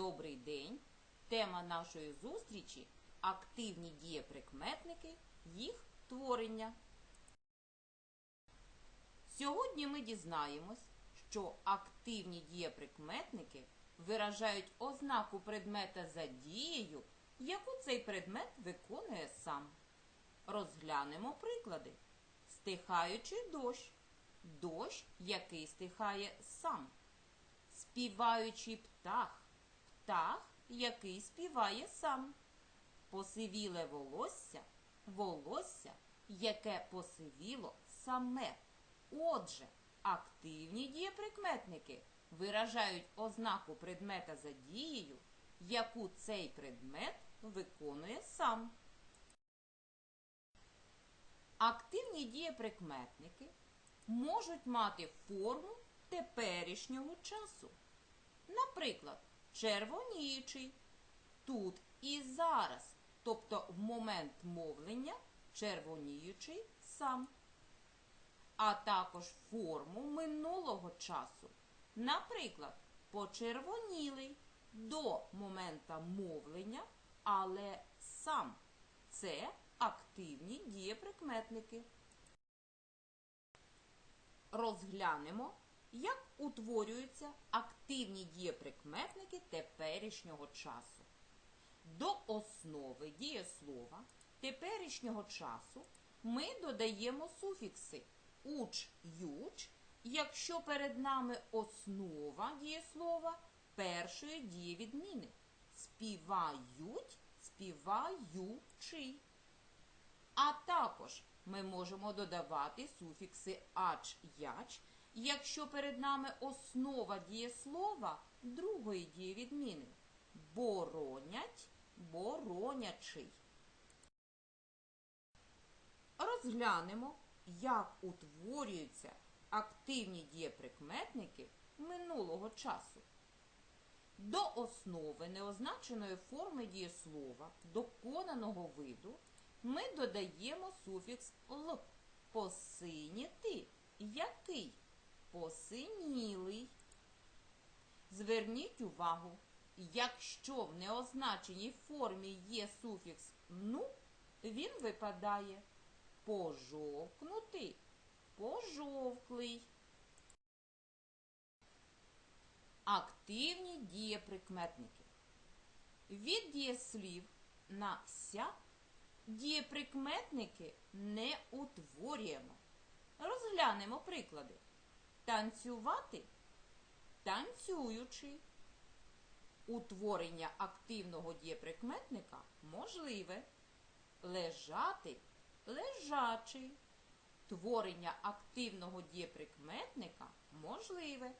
Добрий день! Тема нашої зустрічі активні дієприкметники, їх творення. Сьогодні ми дізнаємось, що активні дієприкметники виражають ознаку предмета за дією, яку цей предмет виконує сам. Розглянемо приклади. Стихаючий дощ. Дощ, який стихає сам. Співаючий птах. Птах, який співає сам. Посивіле волосся. Волосся, яке посивіло саме. Отже, активні дієприкметники виражають ознаку предмета за дією, яку цей предмет виконує сам. Активні дієприкметники можуть мати форму теперішнього часу. Наприклад, червоніючий тут і зараз, тобто в момент мовлення червоніючий сам, а також форму минулого часу. Наприклад, почервонілий до момента мовлення, але сам. Це активні дієприкметники. Розглянемо, як утворюються активні дієприкметники теперішнього часу. До основи дієслова теперішнього часу ми додаємо суфікси уч, юч, якщо перед нами основа дієслова першої дієвідміни. Співають, співаючи. А також ми можемо додавати суфікси ач, яч, якщо перед нами основа дієслова другої дієвідміни. Боронять, боронячий. Розглянемо, як утворюються активні дієприкметники минулого часу. До основи неозначеної форми дієслова доконаного виду ми додаємо суфікс л. Посиніти. Який? Посинілий. Зверніть увагу, якщо в неозначеній формі є суфікс ну, він випадає пожовкнутий, пожовклий. Активні дієприкметники. Від дієслів на ся дієприкметники не утворюємо. Розглянемо приклади. Танцювати танцюючи. Утворення активного дієприкметника можливе. Лежати лежачий. Творення активного дієприкметника можливе.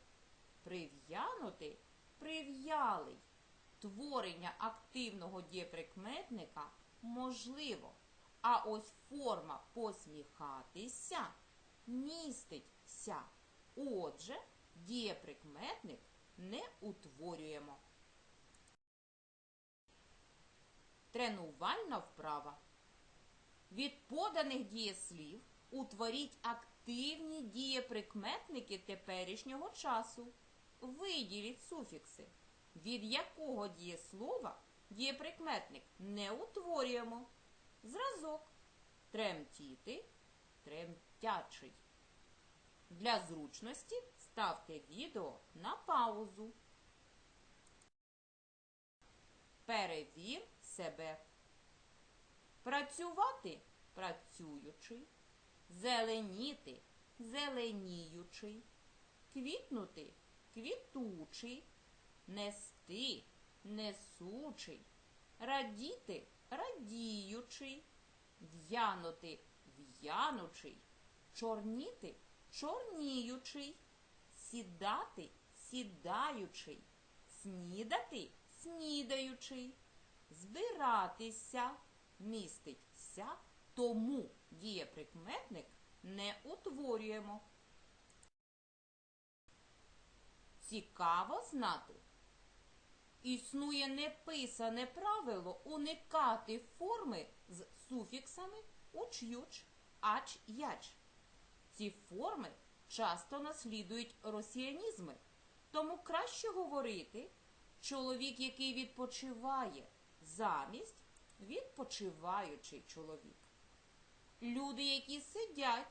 Прив'янути прив'ялий. Творення активного дієприкметника можливо. А ось форма посміхатися містить ся. Отже, дієприкметник не утворюємо. Тренувальна вправа. Від поданих дієслів утворіть активні дієприкметники теперішнього часу. Виділіть суфікси, від якого дієслова дієприкметник не утворюємо. Зразок тремтіти, тремтячий. Для зручності ставте відео на паузу. Перевір себе. Працювати працюючи, зеленіти зеленіючий, квітнути квітучий, нести несучий, радіти радіючий, в'янути в'янучий, чорніти чорніючий, сідати сідаючий, снідати снідаючий, збиратися міститься, тому дієприкметник не утворюємо. Цікаво знати. Існує неписане правило уникати форми з суфіксами уч-юч, ач-яч. Ці форми часто наслідують росіянізми, тому краще говорити чоловік, який відпочиває, замість відпочиваючий чоловік. Люди, які сидять,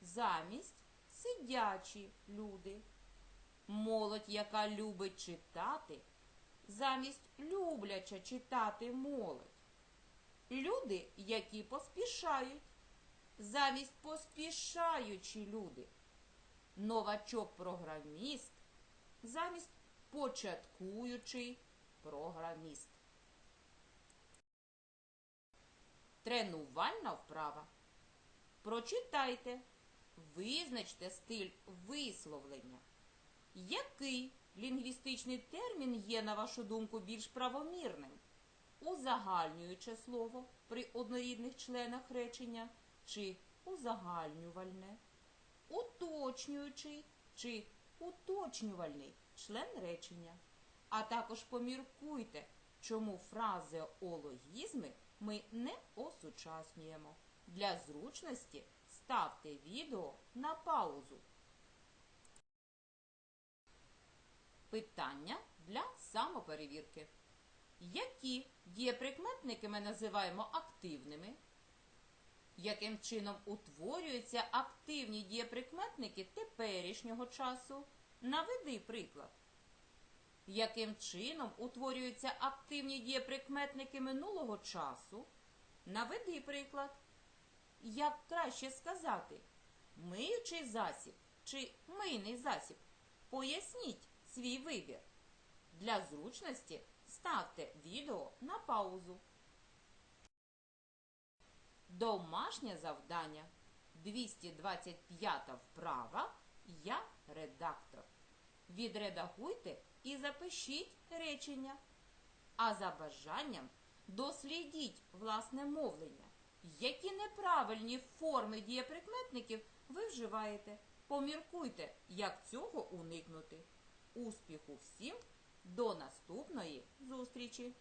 замість сидячі люди. Молодь, яка любить читати, замість любляча читати молодь. Люди, які поспішають, замість поспішаючі люди. Новачок-програміст, замість початкуючий програміст. Тренувальна вправа. Прочитайте, визначте стиль висловлення. Який лінгвістичний термін є, на вашу думку, більш правомірним? Узагальнююче слово при однорідних членах речення чи узагальнювальне, уточнюючий чи уточнювальний член речення. А також поміркуйте, чому фразеологізми ми не осучаснюємо. Для зручності ставте відео на паузу. Питання для самоперевірки. Які дієприкметники ми називаємо активними? Яким чином утворюються активні дієприкметники теперішнього часу? Наведи приклад. Яким чином утворюються активні дієприкметники минулого часу? Наведи приклад. Як краще сказати, миючий засіб чи мийний засіб? Поясніть свій вибір. Для зручності ставте відео на паузу. Домашнє завдання. 225 вправа. Я редактор. Відредагуйте і запишіть речення. А за бажанням дослідіть власне мовлення. Які неправильні форми дієприкметників ви вживаєте? Поміркуйте, як цього уникнути. Успіху всім! До наступної зустрічі!